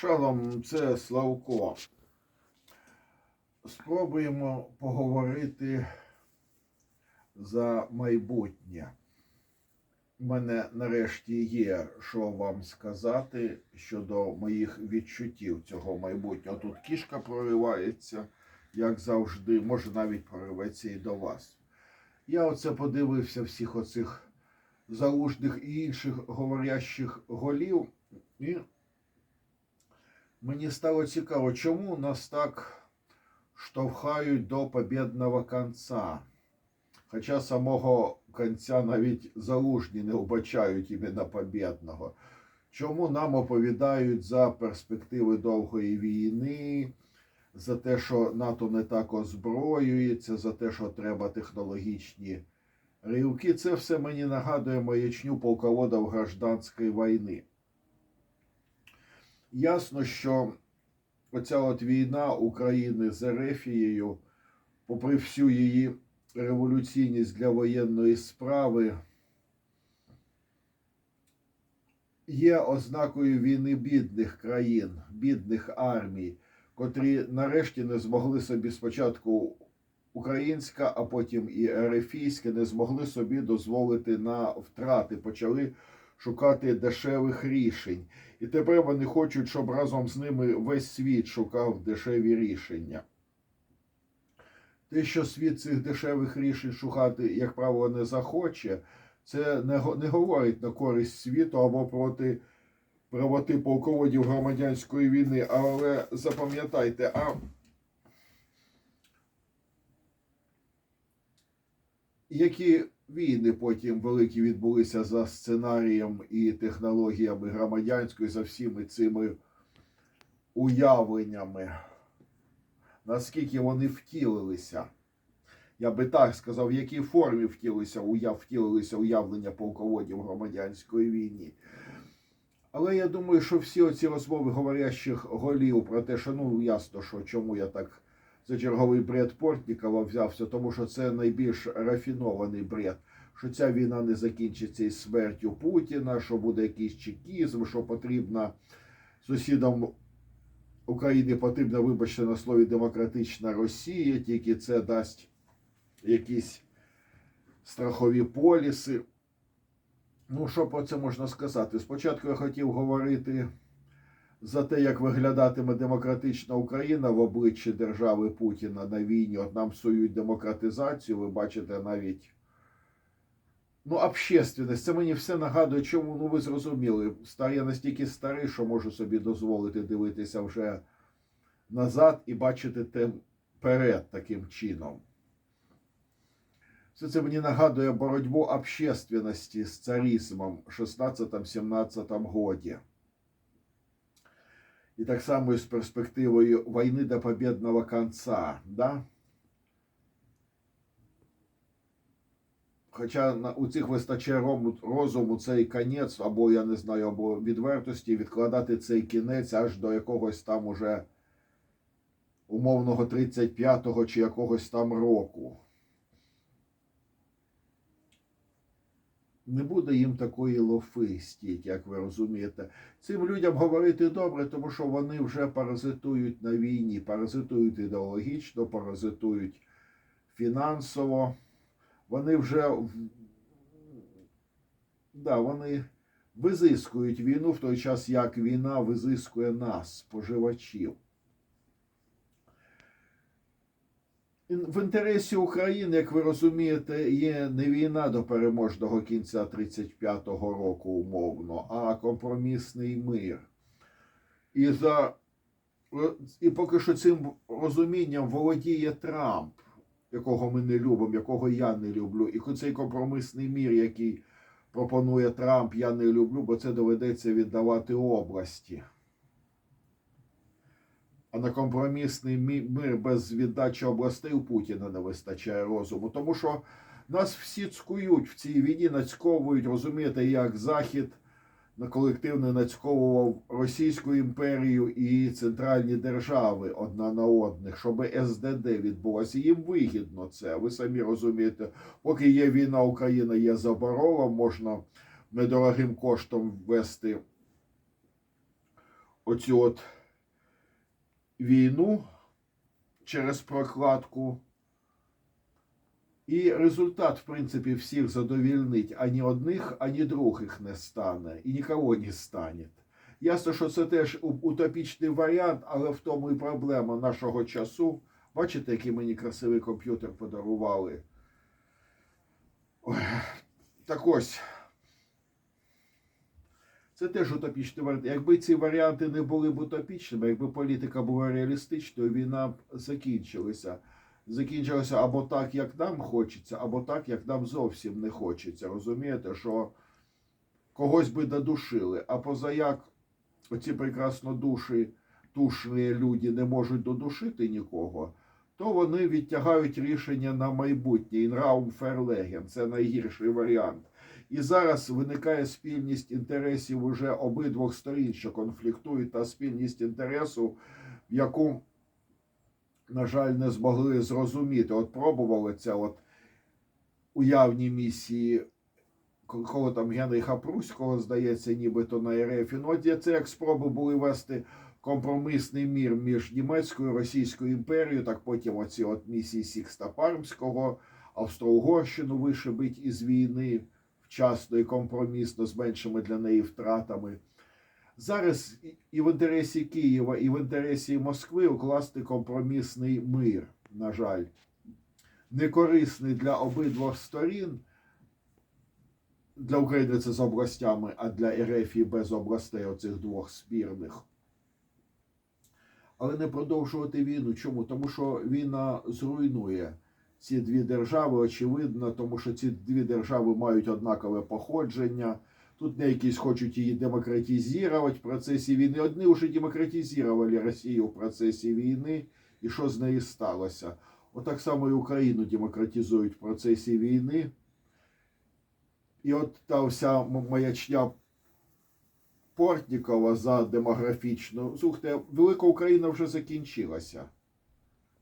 Шалом, це Славко. Спробуємо поговорити за майбутнє. У мене нарешті є, що вам сказати щодо моїх відчуттів цього майбутнього. Тут кішка проривається, як завжди, може навіть прориветься і до вас. Я оце подивився всіх оцих залужних і інших говорящих голів, і мені стало цікаво, чому нас так штовхають до побєдного кінця. Хоча самого кінця навіть залужні не вбачають іменно побєдного. Чому нам оповідають за перспективи довгої війни, за те, що НАТО не так озброюється, за те, що треба технологічні ривки. Це все мені нагадує маячню полководів гражданської війни. Ясно, що оця от війна України з Ерефією, попри всю її революційність для воєнної справи, є ознакою війни бідних країн, бідних армій, котрі нарешті не змогли собі спочатку українська, а потім і ерефійська не змогли собі дозволити на втрати, почали шукати дешевих рішень. І тепер вони хочуть, щоб разом з ними весь світ шукав дешеві рішення. Те, що світ цих дешевих рішень шукати, як правило, не захоче, це не, не говорить на користь світу або проти правоти полководів громадянської війни. Але запам'ятайте, а які війни потім великі відбулися за сценарієм і технологіями громадянської, за всіми цими уявленнями, наскільки вони втілилися? Я би так сказав, в якій формі втілилися, уяв, втілилися уявлення полководів громадянської війни. Але я думаю, що всі оці розмови говорящих голів про те, що ну ясно, що чому я так за черговий бред Портнікова взявся, тому що це найбільш рафінований бред, що ця війна не закінчиться із смертю Путіна, що буде якийсь чекізм, що потрібна сусідам України потрібна, вибачте на слові, демократична Росія, тільки це дасть якісь страхові поліси. Ну, що про це можна сказати? Спочатку я хотів говорити за те, як виглядатиме демократична Україна в обличчі держави Путіна на війні. От нам псують демократизацію, ви бачите навіть. Ну, общественність, це мені все нагадує, чому ну ви зрозуміли. Стар я настільки старий, що можу собі дозволити дивитися вже назад і бачити те перед таким чином. Все це мені нагадує боротьбу общественності з царизмом в 16-17 годі. І так само і з перспективою війни до побєдного кінця. Да? Хоча у цих вистачає розуму цей кінець, або я не знаю, або відвертості відкладати цей кінець аж до якогось там уже умовного 35-го чи якогось там року. Не буде їм такої лофи стільки, як ви розумієте. Цим людям говорити добре, тому що вони вже паразитують на війні, паразитують ідеологічно, паразитують фінансово. Вони вже да, вони визискують війну в той час, як війна визискує нас, споживачів. В інтересі України, як ви розумієте, є не війна до переможного кінця 35-го року умовно, а компромісний мир. І, за, і поки що цим розумінням володіє Трамп, якого ми не любимо, якого я не люблю. І цей компромісний мір, який пропонує Трамп, я не люблю, бо це доведеться віддавати області. А на компромісний мир без віддачі областей у Путіна не вистачає розуму. Тому що нас всі цькують в цій війні, нацьковують, розумієте, як Захід колективно нацьковував Російську імперію і центральні держави одна на одних, щоб СДД відбулося. Їм вигідно це. Ви самі розумієте, поки є війна, Україна є заборона, можна недорогим коштом ввести оцю от війну через прокладку. І результат, в принципі, всіх задовільнить. Ані одних, ані других не стане. І нікого не стане. Ясно, що це теж утопічний варіант, але в тому і проблема нашого часу. Бачите, який мені красивий комп'ютер подарували. Ой, так ось. Це теж утопічний варіант. Якби ці варіанти не були б утопічними, якби політика була реалістичною, війна б закінчилася. Закінчилася або так, як нам хочеться, або так, як нам зовсім не хочеться. Розумієте, що когось би додушили, а позаяк оці прекрасно душі, тушні люди не можуть додушити нікого, то вони відтягають рішення на майбутнє. Інраум ферлеген це найгірший варіант. І зараз виникає спільність інтересів уже обидвох сторін, що конфліктують, та спільність інтересу, яку, на жаль, не змогли зрозуміти. От пробували це от уявні місії, кого там Генріха Пруського, здається, нібито на РФ. Ну, це як спроби були вести компромісний мір між німецькою і Російською імперією, так потім оці от місії Сікста Пармського, Австро-Угорщину вишибить із війни вчасно і компромісно з меншими для неї втратами. Зараз і- в інтересі Києва, і в інтересі Москви укласти компромісний мир, на жаль, некорисний для обидвох сторін. Для України це з областями, а для РФ і без областей оцих двох спірних. Але не продовжувати війну. Чому? Тому що війна зруйнує ці дві держави, очевидно, тому що ці дві держави мають однакове походження. Тут не якісь хочуть її демократизувати в процесі війни. Одні вже демократизували Росію в процесі війни. І що з нею сталося? Отак само і Україну демократизують в процесі війни. І от та вся маячня Портнікова за демографічну. Слухайте, Велика Україна вже закінчилася.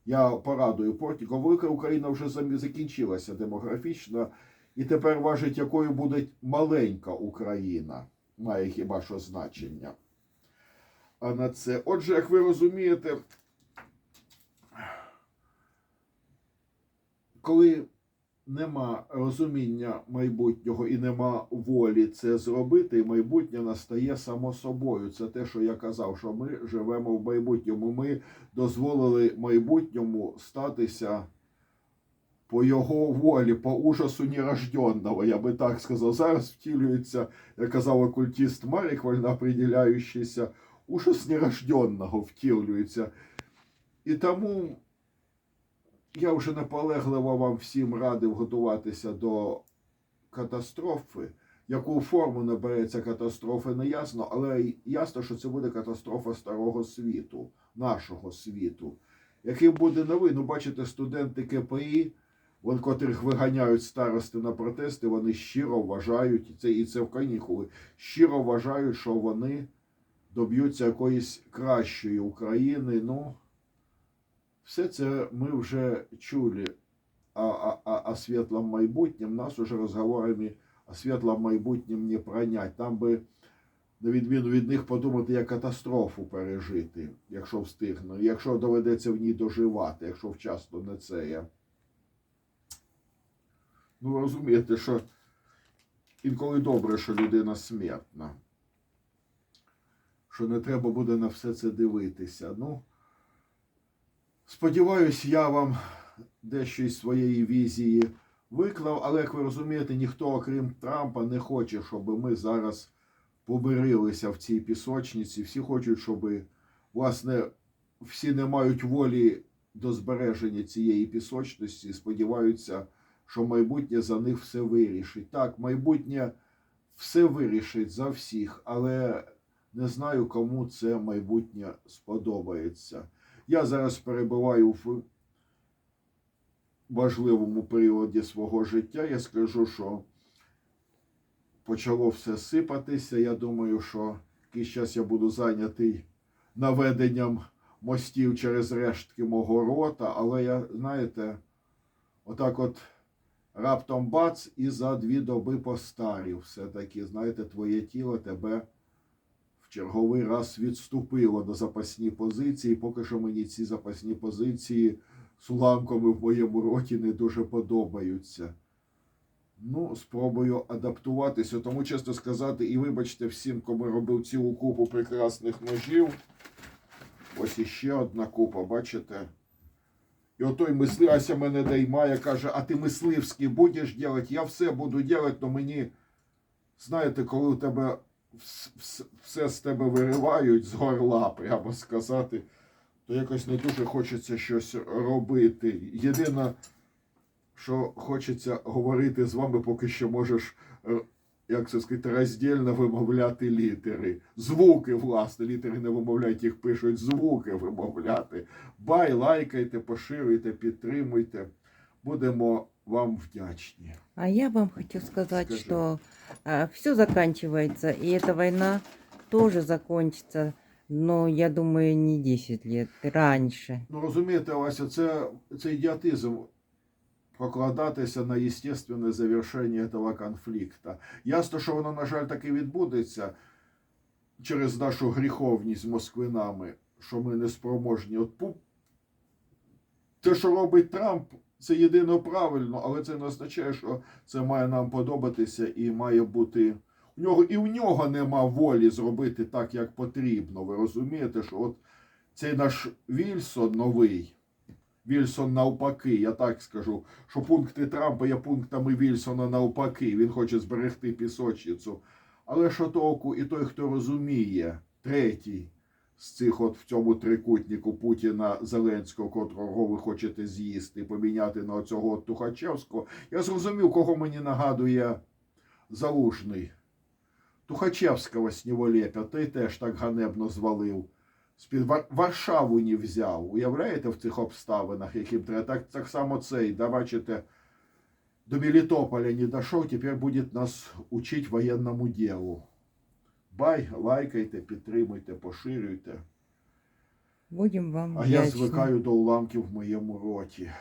Я порадую Портнікова. Велика Україна вже закінчилася демографічно. І тепер важить, якою буде маленька Україна. Має хіба що значення. А на це. Отже, як ви розумієте, коли нема розуміння майбутнього і нема волі це зробити, майбутнє настає само собою. Це те, що я казав, що ми живемо в майбутньому. Ми дозволили майбутньому статися по його волі, по ужасу нерожденного, я би так сказав. Зараз втілюється, як казав окультист Марік, вольно определяючийся, ужас нерожденного втілюється. І тому я вже наполегливо вам всім радив готуватися до катастрофи. Яку форму набереться катастрофи, не ясно, але ясно, що це буде катастрофа старого світу, нашого світу. Який буде новий, ну бачите, студенти КПІ, вон, котрих виганяють старости на протести, вони щиро вважають, і це, і це в канікули, щиро вважають, що вони доб'ються якоїсь кращої України. Ну, все це ми вже чули о, о, о, світлом майбутнім. Нас уже розговорами о світлом майбутнім не пронять. Там би, на відміну від них, подумати, як катастрофу пережити, якщо встигну, якщо доведеться в ній доживати, якщо вчасно не це є. Ну, розумієте, що інколи добре, що людина смертна. Що не треба буде на все це дивитися. Ну, Сподіваюсь, я вам дещо із своєї візії виклав, але як ви розумієте, ніхто, окрім Трампа, не хоче, щоб ми зараз побирилися в цій пісочниці. Всі хочуть, щоб, власне, всі не мають волі до збереження цієї пісочності. Сподіваються, що майбутнє за них все вирішить. Так, майбутнє все вирішить за всіх, але не знаю, кому це майбутнє сподобається. Я зараз перебуваю в важливому періоді свого життя. Я скажу, що почало все сипатися. Я думаю, що якийсь час я буду зайнятий наведенням мостів через рештки мого рота, але я, знаєте, отак от раптом бац і за дві доби постарів. Все-таки, знаєте, твоє тіло тебе черговий раз відступило на запасні позиції. Поки що мені ці запасні позиції з уламками в моєму роті не дуже подобаються. Ну, спробую адаптуватися. Тому, чесно сказати, і вибачте всім, кому робив цілу купу прекрасних ножів. Ось іще одна купа, бачите? І отой мисли, Ася мене доймає, каже, а ти мисливський будеш робити? Я все буду робити, але мені, знаєте, коли у тебе все з тебе виривають з горла, прямо сказати, то якось не дуже хочеться щось робити. Єдине, що хочеться говорити з вами, поки що можеш, е, як це сказати, роздільно вимовляти літери. Звуки, власне, літери не вимовляють, їх пишуть звуки вимовляти. Бай, лайкайте, поширюйте, підтримуйте. Будемо вам вдячні. А я вам хочу сказать, Скажи. что все заканчивается, и эта война тоже закончится, но я думаю, не 10 лет, раньше. Ну розумієте, Вася, це, це ідіотизм покладатися на естественне завершення цього конфлікту. Ясно, що воно, на жаль, таки відбудеться через нашу гріховність з москвинами, що ми не спроможні. От те, що робить Трамп, це єдино правильно, але це не означає, що це має нам подобатися і має бути. У нього і в нього нема волі зробити так, як потрібно. Ви розумієте, що от цей наш Вільсон новий, Вільсон навпаки, я так скажу, що пункти Трампа є пунктами Вільсона навпаки. Він хоче зберегти пісочницю. Але що толку, і той, хто розуміє, третій з цих от в цьому трикутнику Путіна Зеленського, котрого ви хочете з'їсти, поміняти на цього Тухачевського. Я зрозумів, кого мені нагадує Залужний. Тухачевського з нього лепять, той теж так ганебно звалив. З-під Варшаву не взяв. Уявляєте в цих обставинах, яким треба. Так, так само цей, да, бачите, до Мелітополя не дійшов, тепер буде нас учить воєнному ділу. Бай, лайкайте, підтримуйте, поширюйте. Будем вам А я звикаю до уламків в моєму роті.